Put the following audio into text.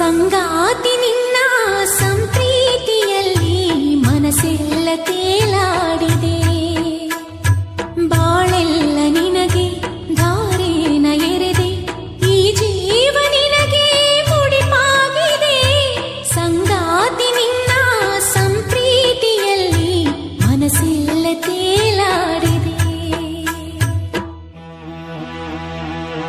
సంగాతి నిన్నా సంప్రీ